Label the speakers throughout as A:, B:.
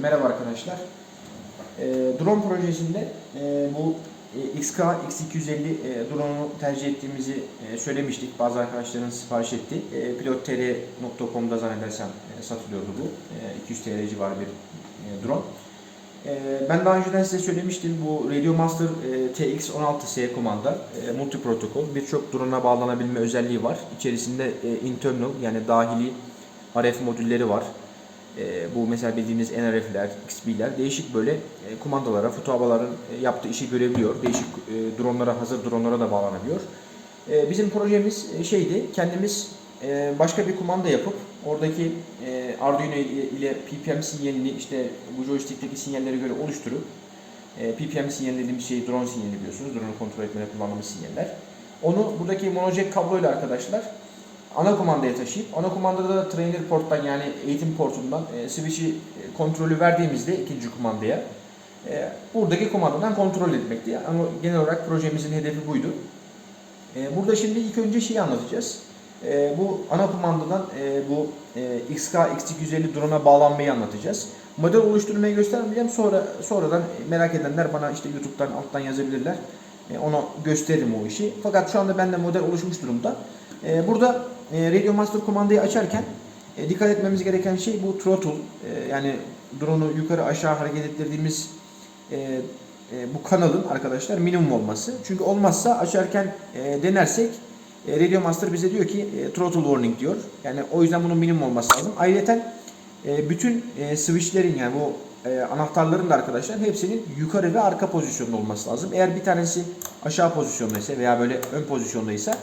A: merhaba arkadaşlar. E, drone projesinde e, bu e, XK X250 e, drone'u tercih ettiğimizi e, söylemiştik. Bazı arkadaşların sipariş etti. E, pilottr.com'da zannedersem e, satılıyordu bu. E, 200 TL civarı bir e, drone. E, ben daha önceden size söylemiştim bu Radio Master e, TX16S kumanda e, multi protokol birçok drone'a bağlanabilme özelliği var. İçerisinde e, internal yani dahili RF modülleri var. E, bu mesela bildiğiniz NRF'ler, XB'ler değişik böyle e, kumandalara, fotoğrafların e, yaptığı işi görebiliyor. Değişik e, dronlara, hazır dronlara da bağlanabiliyor. E, bizim projemiz şeydi, kendimiz başka bir kumanda yapıp oradaki Arduino ile, PPM sinyalini işte bu joystick'teki sinyallere göre oluşturup PPM sinyali dediğimiz şey drone sinyali biliyorsunuz. Drone'u kontrol etmede kullandığımız sinyaller. Onu buradaki monojack kabloyla arkadaşlar ana kumandaya taşıyıp ana kumandada da trainer porttan yani eğitim portundan e, switch'i e, kontrolü verdiğimizde ikinci kumandaya e, buradaki kumandadan kontrol etmekti. Ama genel olarak projemizin hedefi buydu. E, burada şimdi ilk önce şeyi anlatacağız. E, bu ana kumandadan e, bu e, XK X250 drone'a bağlanmayı anlatacağız. Model oluşturmayı göstermeyeceğim. Sonra sonradan merak edenler bana işte YouTube'dan alttan yazabilirler. E, ona gösteririm o işi. Fakat şu anda bende model oluşmuş durumda. E, burada e, Radio Master kumandayı açarken e, dikkat etmemiz gereken şey bu throttle. E, yani drone'u yukarı aşağı hareket ettirdiğimiz bu kanalın arkadaşlar minimum olması. Çünkü olmazsa açarken denersek Radio Master bize diyor ki throttle warning diyor. Yani o yüzden bunun minimum olması lazım. Ayrıca bütün switchlerin yani bu anahtarların da arkadaşlar hepsinin yukarı ve arka pozisyonda olması lazım. Eğer bir tanesi aşağı pozisyondaysa veya böyle ön pozisyondaysa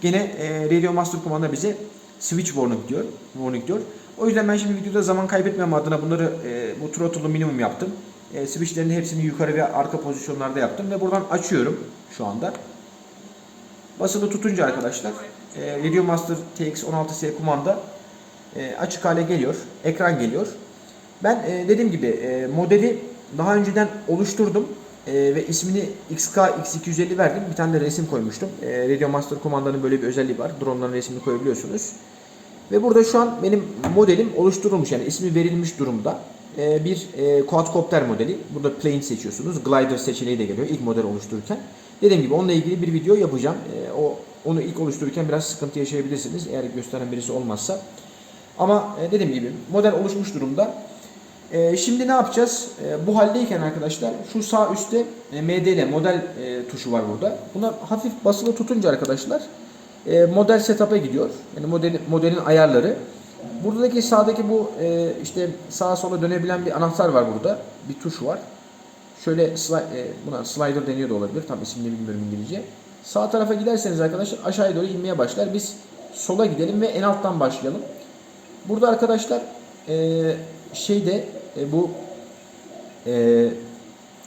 A: gene e, Radio Master kumanda bize switch warning diyor. Warning diyor. O yüzden ben şimdi videoda zaman kaybetmem adına bunları e, bu throttle'ı minimum yaptım. E, switchlerin hepsini yukarı ve arka pozisyonlarda yaptım ve buradan açıyorum şu anda. Basılı tutunca arkadaşlar e, Radio Master TX16S kumanda e, açık hale geliyor. Ekran geliyor. Ben e, dediğim gibi e, modeli daha önceden oluşturdum e, ve ismini XK X250 verdim. Bir tane de resim koymuştum. E, Radio Master kumandanın böyle bir özelliği var. Drone'ların resmini koyabiliyorsunuz. Ve burada şu an benim modelim oluşturulmuş yani ismi verilmiş durumda. E, bir e, quadcopter modeli. Burada plane seçiyorsunuz. Glider seçeneği de geliyor ilk model oluştururken. Dediğim gibi onunla ilgili bir video yapacağım. E, o onu ilk oluştururken biraz sıkıntı yaşayabilirsiniz eğer gösteren birisi olmazsa. Ama e, dediğim gibi model oluşmuş durumda. E, şimdi ne yapacağız? E, bu haldeyken arkadaşlar şu sağ üstte e, MDL model e, tuşu var burada. Buna hafif basılı tutunca arkadaşlar e, model setup'a gidiyor. Yani model, modelin ayarları. Buradaki sağdaki bu e, işte sağa sola dönebilen bir anahtar var burada. Bir tuş var. Şöyle sli- e, buna slider deniyor da olabilir. Tam ismini bilmiyorum İngilizce. Sağ tarafa giderseniz arkadaşlar aşağıya doğru inmeye başlar. Biz sola gidelim ve en alttan başlayalım. Burada arkadaşlar e, şeyde e, bu e,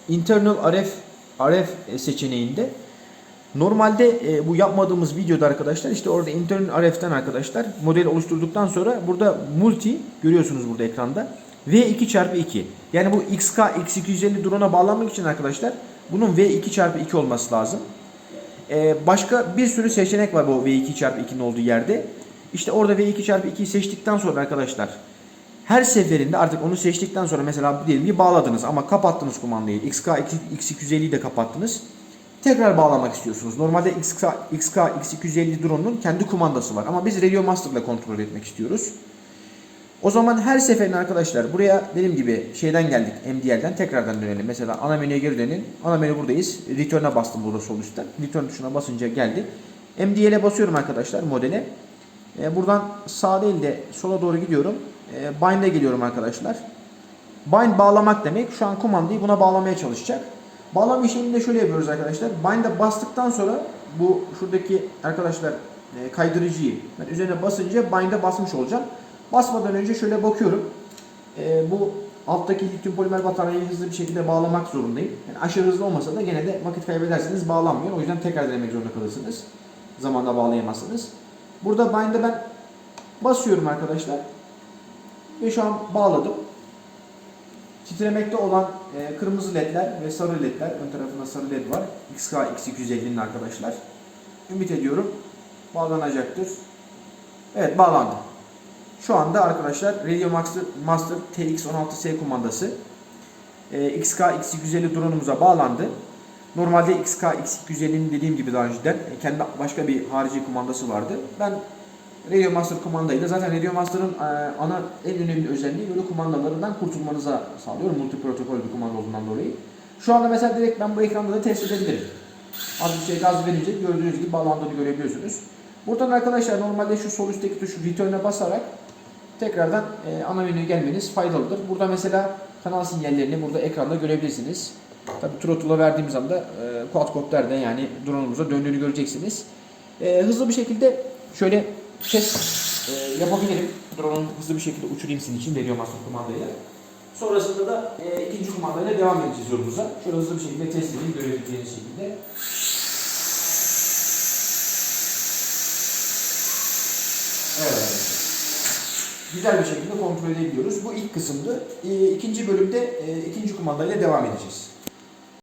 A: internal RF RF seçeneğinde normalde e, bu yapmadığımız videoda arkadaşlar işte orada internal RF'ten arkadaşlar modeli oluşturduktan sonra burada multi görüyorsunuz burada ekranda V2x2 yani bu XK X250 drone'a bağlanmak için arkadaşlar bunun V2x2 olması lazım. E, başka bir sürü seçenek var bu V2x2'nin olduğu yerde. İşte orada V2x2'yi seçtikten sonra arkadaşlar her seferinde artık onu seçtikten sonra mesela diyelim ki bağladınız ama kapattınız kumandayı. XK X250'yi de kapattınız. Tekrar bağlamak istiyorsunuz. Normalde XK, XK X250 drone'un kendi kumandası var ama biz Radio Master ile kontrol etmek istiyoruz. O zaman her seferinde arkadaşlar buraya dediğim gibi şeyden geldik MDL'den tekrardan dönelim. Mesela ana menüye geri dönelim. Ana menü buradayız. Return'a bastım burada sol üstten. Return tuşuna basınca geldi. MDL'e basıyorum arkadaşlar modele. E, buradan sağ değil de sola doğru gidiyorum. E, bind'e geliyorum arkadaşlar. Bind bağlamak demek. Şu an kumandayı buna bağlamaya çalışacak. Bağlama işlemini de şöyle yapıyoruz arkadaşlar. Bind'e bastıktan sonra bu şuradaki arkadaşlar e, kaydırıcıyı ben üzerine basınca bind'e basmış olacağım. Basmadan önce şöyle bakıyorum. E, bu alttaki lityum polimer bataryayı hızlı bir şekilde bağlamak zorundayım. Yani aşırı hızlı olmasa da gene de vakit kaybederseniz bağlanmıyor. O yüzden tekrar denemek zorunda kalırsınız. Zamanda bağlayamazsınız. Burada bind'e ben basıyorum arkadaşlar. Ve şu an bağladım. Titremekte olan e, kırmızı ledler ve sarı ledler. Ön tarafında sarı led var. XK X250'nin arkadaşlar. Ümit ediyorum bağlanacaktır. Evet bağlandı. Şu anda arkadaşlar Radio Master, Master TX16S kumandası e, XK X250 drone'umuza bağlandı. Normalde XK X250'nin dediğim gibi daha önceden e, kendi başka bir harici kumandası vardı. Ben Radio Master kumandayla zaten Radio Master'ın e, ana en önemli özelliği böyle kumandalarından kurtulmanıza sağlıyor. Multi protokol bir kumanda olduğundan dolayı. Şu anda mesela direkt ben bu ekranda da test edebilirim. Az bir şey gaz verince gördüğünüz gibi bağlandığını görebiliyorsunuz. Buradan arkadaşlar normalde şu sol üstteki tuşu return'e basarak tekrardan e, ana menüye gelmeniz faydalıdır. Burada mesela kanal sinyallerini burada ekranda görebilirsiniz. Tabi throttle'a verdiğimiz anda e, quadcopter'de yani drone'umuza döndüğünü göreceksiniz. E, hızlı bir şekilde şöyle test e, yapabilirim. Drone'u hızlı bir şekilde uçurayım sizin için veriyorum aslında kumandayla. Sonrasında da e, ikinci kumandayla devam edeceğiz yolumuza. Şöyle hızlı bir şekilde test edeyim görebileceğiniz şekilde. Evet. Güzel bir şekilde kontrol edebiliyoruz. Bu ilk kısımdı. E, ikinci bölümde e, ikinci kumandayla devam edeceğiz.